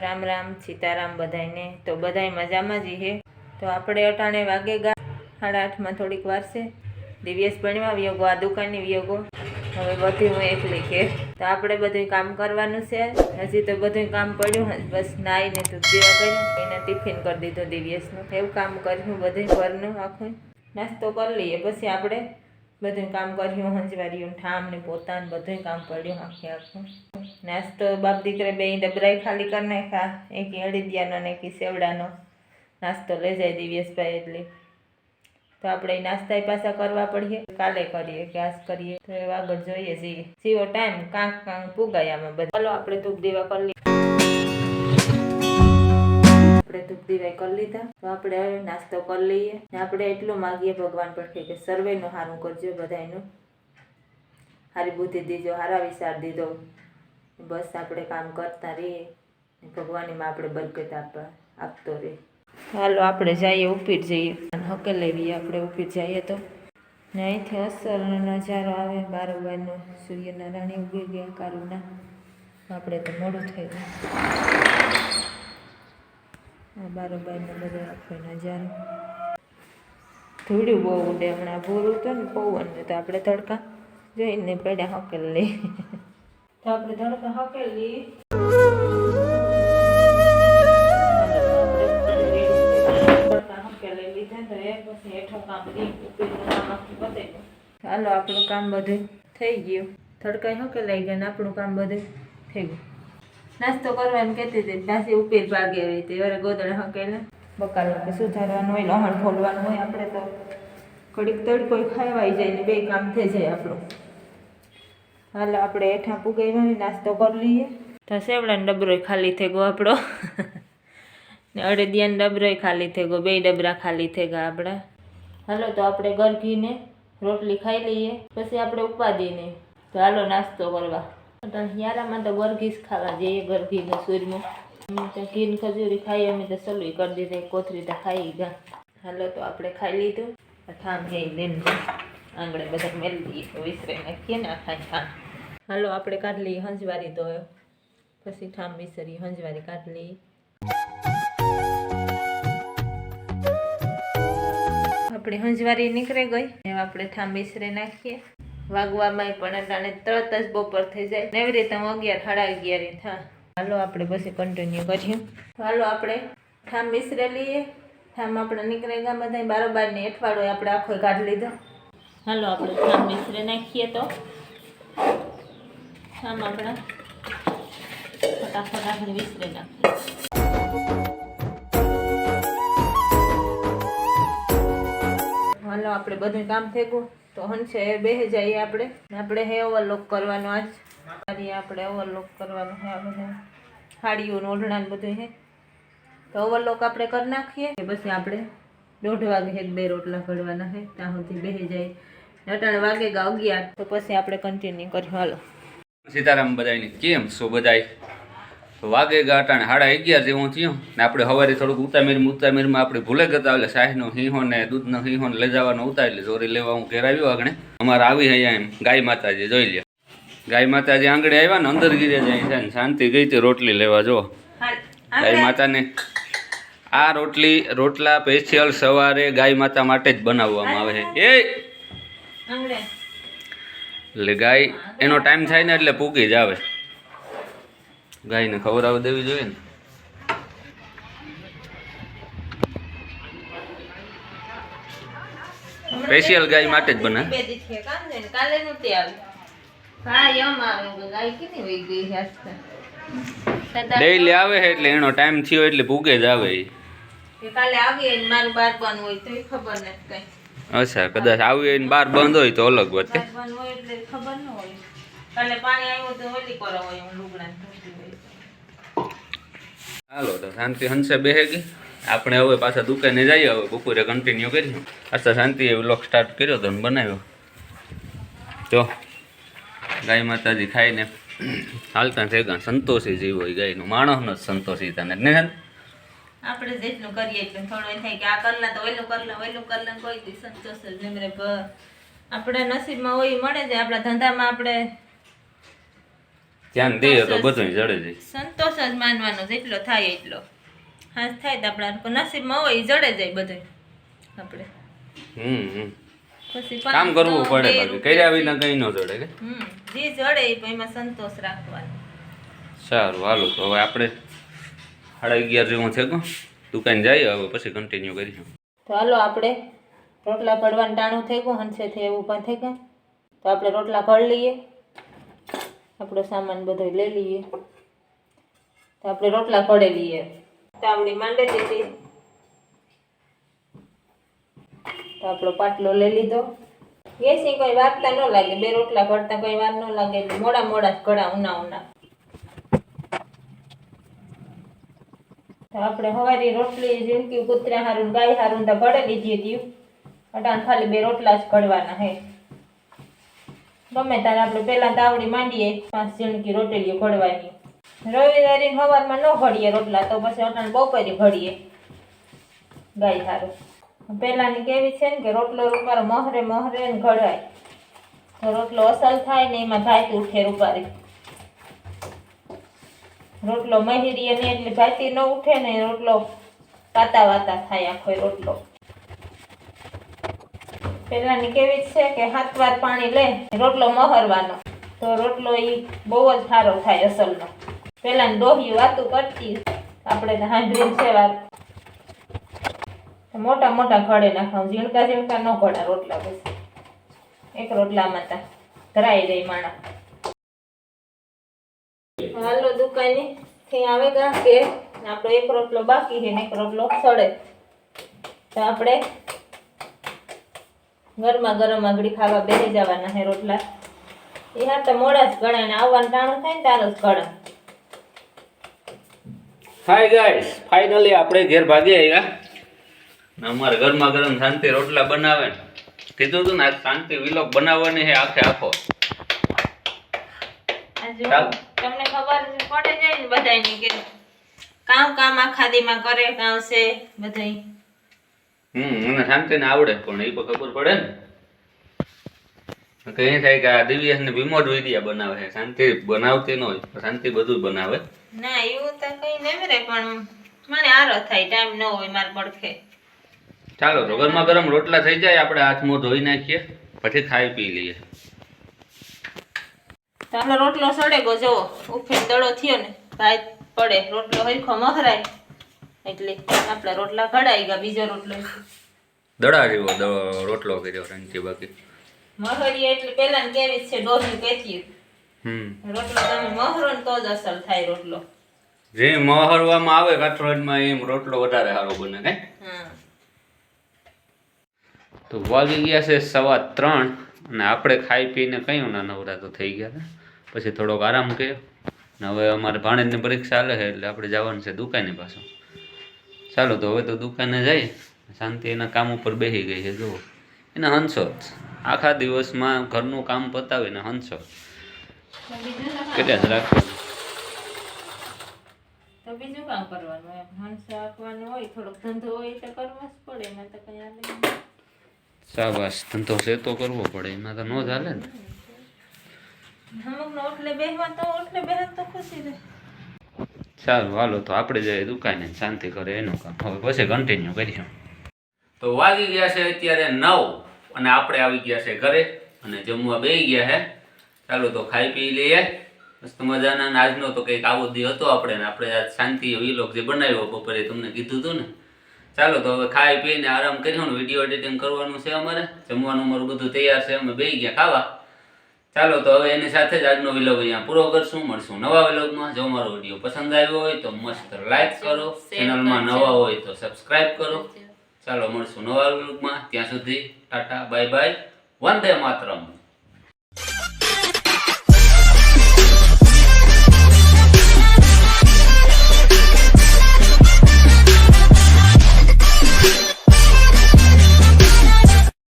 રામ રામ, સીતારામ બધાયને. તો બધાય મજામાં જ હે તો આપણે અટાણે વાગે ગા સાડા આઠમાં થોડીક વાર છે. દિવ્યેશ ભણવા વિયોગો, આ દુકાનની વિયોગો. હવે બધું હું એકલી કે. તો આપણે બધું કામ કરવાનું છે. હજી તો બધું કામ પડ્યું. બસ નાઈને તો દેવા કર્યું એને ટિફિન કરી દીધો દિવ્યેશનું. એવું કામ કર્યું બધું ઘરનું આખું નાસ્તો કરી લઈએ પછી આપણે. બધું કામ કર્યું હંજવાર્યું ઠામ ને પોતાને બધું કામ પડ્યું આખે આખું. નાસ્તો બાપ દીકરે બે ડબરાઈ ખાલી કરી નાખ્યા. એક અડીદિયાનો ને એક સેવડાનો નાસ્તો લઈ જાય દિવ્યેશભાઈ એટલે. તો આપણે નાસ્તા પાછા કરવા પડીએ. કાલે કરીએ કે આજ કરીએ. તો એ આગળ જોઈએ છીએ જેવો ટાઈમ, કાંક કાંક પુગાય આમાં બધા. ચાલો, આપણે ધૂપ દેવા કરી લઈએ. આપણે ધૂપ દીવા કરી લીધા. તો આપણે હવે નાસ્તો કરી લઈએ. ને આપણે એટલું માગીએ ભગવાન પર કે સર્વેનું સારું કરજો બધાનું સારી બુદ્ધિ દીજો સારા વિચાર દીધો. બસ આપણે કામ કરતા રહીએ. ભગવાનીમાં આપણે બરકત આપવા આપતો રહે. હાલો, આપણે જઈએ ઉપીર જઈએ. હકે લેવી, આપણે ઉપીર જઈએ તો. ને અહીંથી અસર નજારો આવે. બારોબારનો સૂર્યનારાયણ ઉગી ગયા, કારુના. આપણે તો મોડું થઈ ગયું. આ બારોબારનો બધા આખો જ્યારે ધૂળ્યું બહુ ઉડે હમણાં. ભૂરું હતું ને પવન તો આપણે તડકા જોઈને પડ્યા હકેલ. લઈ તો આપણે તડકા હકેલ. લઈએ હાલો, આપણું કામ બધું થઈ ગયું. તડકા હકે લઈ ગયા ને આપણું કામ બધું થઈ ગયું. નાસ્તો કરવાનું કહેતી હતી દાસી ઉપીર ભાગે આવી હતી વારે ગોદડે હકેલે. બકાલો કે સુધારવાનું હોય લહણ ખોલવાનું હોય આપણે તો. ઘડીક તડકો ખાવાઈ જાય ને બે કામ થઈ જાય આપણું. હાલો, આપણે એઠા પુગાઈ નાસ્તો કરી લઈએ. તો સેવડાનો ડબરો ખાલી થઈ ગયો આપણો. ને અડદિયાનો ડબરો ખાલી થઈ ગયો, બે ડબરા ખાલી થઈ ગયા આપણા. હાલો, તો આપણે ગરઘીને રોટલી ખાઈ લઈએ. પછી આપણે ઉપાદીને તો હાલો, નાસ્તો કરવા. યારામાં તો ગરઘી જ ખાવા જઈએ ગરઘીને સૂરમાં અમે તો ઘીન ખજૂરી ખાઈ, અમે તો સલુઈ કરી દીધી કોથરી તો ખાઈ ગયા હાલો તો આપણે ખાઈ લીધું. થામ જઈ લઈને આંગળે બધા મેલી દઈએ તો વિસરે નાખીએ ને આખા થામ હાલો આપણે કાઢી લઈએ, હંજવારી તો પછી ઠામ વિસરી હંજવારી કાઢી લઈએ. આપણે હંજવારી નીકળી ગઈ. એમ આપણે ઠામ વિસરે નાખીએ. વાગવામાં પણ અટાણે તરત જ બપોર થઈ જાય. ને એવી રીતે હું અગિયાર, સાડા અગિયાર થા. હાલો આપણે પછી કન્ટિન્યુ કરીએ. હાલો આપણે ઠામ મિશ્રે લઈએ. ઠામ આપણે નીકળી ગયા બધા બારોબારની અઠવાડો આપણે આખો કાઢ લીધો. હાલો આપણે ઠામ મિશ્રે નાખીએ તો. ઠામ આપણા ફટાફટ આપણે મિશ્રે નાખીએ. હાલો આપણે બધું કામ થઈ ગયું. તો હંશે બે જઈએ આપણે. આપણે હે ઓવરલોક કરવાનો આજ. કરીએ આપણે ઓવરલોક કરવાનું હે આ બધા હાડીઓનું ઓઢણા બધું હે. તો ઓવરલોક આપણે કરી નાખીએ. કે પછી આપણે દોઢ વાગે એક બે રોટલા કરવાના હે. ત્યાં સુધી બે જાય અટાણ વાગે ગા અગિયાર. તો પછી આપણે કન્ટિન્યુ કરીએ હાલો. સીતારામ બધાની કેમ શું બધાય? વાગે ગાટાણે સાડા અગિયાર જેવું થયું. ને આપણે સવારે થોડુંક ઉતામીર ઉતામીરમાં આપણે ભૂલે ગતા એટલે શાહીનો હિંહો ને દૂધનો હિંહો ને લઈ જવાનો ઉતા એટલે ચોરી લેવા હું ઘેર આવ્યો આગળ અમારે આવી અહીંયા એમ ગાય માતાજી જોઈ લે ગાય માતાજી આંગળી આવ્યા ને અંદર ગીરે જાય છે શાંતિ ગઈ હતી રોટલી લેવા જો ગાય માતાને આ રોટલી રોટલા સ્પેશિયલ સવારે ગાય માતા માટે જ બનાવવામાં આવે છે. એ! એટલે ગાય એનો ટાઈમ થાય ને એટલે પૂકી જ આવે. ગાયને ખવડાવી દેવી જોઈએ ને? સ્પેશિયલ ગાય માટે જ બને. કાલે નહોતી આવી. આવે છે આજકાલ. સદા ડેઈલી આવે છે એટલે એનો ટાઈમ થયો એટલે ભૂગે જ આવે. કાલે આવીએ ને મારું બારવાનું હોય તો ખબર નથી કઈ. અચ્છા કદાચ આવી હોય ને બાર બંધ હોય તો અલગ વાત કે બારવાનું હોય એટલે ખબર ન હોય. કાલે પાણી આવ્યું તો ઓલી કરો હોય લુગડા ધોતી હોય. હાલો, તો શાંતિ હંસે બેહે ગઈ આપણે હવે પાછા દુકાને જઈએ, હવે બપોરે કન્ટિન્યુ કરીશું અચ્છા શાંતિ, એ વ્લોગ સ્ટાર્ટ કર્યો તો બનાવ્યો. જો, ગાય માતાજી ખાઈને હાલતા થઈ ગયા સંતોષી જીવ હોય ગાયનું. માણસનો જ સંતોષી તને ને આપણે જેટલું કરીએ એટલું થોડું થાય કે આ કરલા તો ઓલું કરલા ઓલું કરલા કોઈ સંતોષ જ આપણા નસીબમાં હોય મળે છે. આપણા ધંધામાં આપણે ધ્યાન દઈએ તો બધું જડે જાય. સંતોષ જ માનવાનો જેટલો થાય એટલો. હા થાય તો આપણા નસીબમાં હોય જડે જાય બધું. આપણે. હમ કામ કરવું પડે બાકી. કર્યા વિના કઈ ન જડે કે? હમ જે જડે એમાં સંતોષ રાખવાનો. સારું હાલો તો હવે આપણે સાડા અગિયાર જેવું છે કો. દુકાન જઈએ હવે પછી કન્ટિન્યુ કરીશું. તો હાલો આપણે રોટલા પડવાનું ટાણું થઈ ગયું હંસેથી એવું પણ થઈ ગયું. તો આપણે રોટલા ઘડ લઈએ. આપણો સામાન બધો લઈ લઈએ. તો આપણે રોટલા ઘડે લઈએ. તાવડી માંડે દીધી. તો આપણો પાટલો લઈ લીધો. ગેસની કોઈ વાગતા ન લાગે. બે રોટલા ઘડતા કોઈ વાર ન લાગે. એટલે મોડા મોડા જ ઘડા ઉના ઉના. તો આપણે હવારી રોટલી જેમ કે કૂતરા હારું ગાય હારું તો ઘડે લીધી હતી. અટાણ ખાલી બે રોટલા જ ઘડવાના હે. ગમે તારે આપણે પહેલા તાવડી માંડીએ, પાંચ જણકી રોટલીઓ ઘડવાની રવિવારે સવારમાં ન ઘડીએ રોટલા, તો પછી અટાણ બપોરે ઘડીએ. ગાય સારું પહેલાની કેવી છે ને કે રોટલો રૂપારો મહરે મહરે ને ઘડાય. તો રોટલો અસલ થાય ને એમાં ભાતી ઉઠે રૂપારી. રોટલો મહીરીએ ને એટલે ભાતી ન ઉઠે ને રોટલો વાતા વાતા થાય આખો રોટલો. પેલાની કેવી છે કે હાથ વાર પાણી લે રોટલો મહરવાનો. તો રોટલો એ બહુ જ સારો થાય અસલનો. પેલાની ડોહ્યું વાતું કરતી આપણે તો છે વાત. મોટા મોટા ઘડે નાખવા ઝીણકા ઝીણકા ન ઘડા રોટલા પછી એક રોટલામાં તા ધરાઈ દે માણા હાલો દુકાને, થી આવે ગા કે આપણો એક રોટલો બાકી છે ને એક રોટલો સડે. તો આપણે ગરમા ગરમ આગળી ખાવા બેસી જવાના હે રોટલા. એ હા તો મોડા જ ગણાય ને આવવાનું ટાણું થાય ને તારો જ ગણા હાય ગાઈસ ફાઇનલી આપણે ઘેર ભાગી આવ્યા. ને અમારે ગરમા ગરમ શાંતિ રોટલા બનાવે કીધું હતું ને આજ શાંતિ વિલોક બનાવવાની છે આખે આખો. તમને ખબર પડે જાય ને બધાયની કે કામ કામ આખા દીમાં કરે કામ છે બધાય. હમ મને શાંતિને આવડે પણ એ પણ ખબર પડે ને. કઈ થાય કે આ દિવ્યાસ ને ભીમો જ વિદ્યા બનાવે છે શાંતિ બનાવતી ન હોય શાંતિ બધું બનાવે. ના એવું તો કઈ નહીં રે પણ મને આરો થાય ટાઈમ ન હોય માર પડખે. ચાલો તો ગરમા ગરમ રોટલા થઈ જાય આપણે હાથ મોં ધોઈ નાખીએ પછી ખાઈ પી લઈએ. તો રોટલો સડે ગયો જો ઉફેન દડો થયો ને ભાઈ પડે રોટલો હરખો મહરાય. એટલે આપણા રોટલા ઘડાઈ ગયા બીજો રોટલો. દડા જેવો રોટલો કર્યો રંગથી બાકી. મહરીએ એટલે પેલા કેવી છે ડોહી કેતી હમ. રોટલો તમે મહરો તો જ અસર થાય રોટલો. જે મહરવામાં આવે કાઠરોજમાં એમ રોટલો વધારે સારો બને કઈ? તો વાગી ગયા છે સવા ત્રણ અને આપણે ખાઈ પીને કયું ના નવરા તો થઈ ગયા પછી થોડોક આરામ કર્યો. ને હવે અમારે ભાણેજની પરીક્ષા ચાલે છે એટલે આપણે જવાનું છે દુકાને પાછું. ચાલો તો હવે તો દુકાને જાય શાંતિ એના કામ ઉપર બેસી ગઈ છે જુઓ. એને હંસો આખા દિવસમાં ઘરનું કામ પતાવીને હંસો બીજું શું કામ? કર્યા જ રાખવાનું. તો બીજું કામ કરવાનું એમ હંસ આપવાનું હોય થોડોક ધંધો હોય તો કરવો જ પડે એમાં તો કઈ હાલે શાબાશ. ધંધો છે તો કરવો પડે એમાં તો ન ચાલે ને. અમુકને ઓટલે બેહવા તો ઓટલે બેહવા તો ખુશી રહે. સારું, હાલો તો આપણે જઈએ દુકાને શાંતિ કરે એનું કામ. હવે પછી કન્ટિન્યુ કરીશું. તો વાગી ગયા છે અત્યારે નવ અને આપણે આવી ગયા છે ઘરે અને જમવા બેસી ગયા છે ચાલો તો ખાઈ પી લઈએ. મસ્ત મજાના આજનો તો કંઈક આવો દી હતો આપણે ને આપણે આજ શાંતિ વિલોક જે બનાવ્યો બપોરે તમને કીધું હતું ને. ચાલો તો હવે ખાઈ પીને આરામ કર્યો ને વીડિયો એડિટિંગ કરવાનું છે અમારે. જમવાનું અમારું બધું તૈયાર છે, અમે બેસી ગયા ખાવા. ચાલો તો હવે એની સાથે જ આજનો વિલોગ અહીંયા પૂરો કરશું મળશું નવા વિલોગમાં જો મારો વીડિયો પસંદ આવ્યો હોય તો મસ્ત લાઈક કરો ચેનલમાં નવા હોય તો સબસ્ક્રાઇબ કરો. ચાલો મળશું નવા વિલોગમાં ત્યાં સુધી tata bye bye Vande Mataram.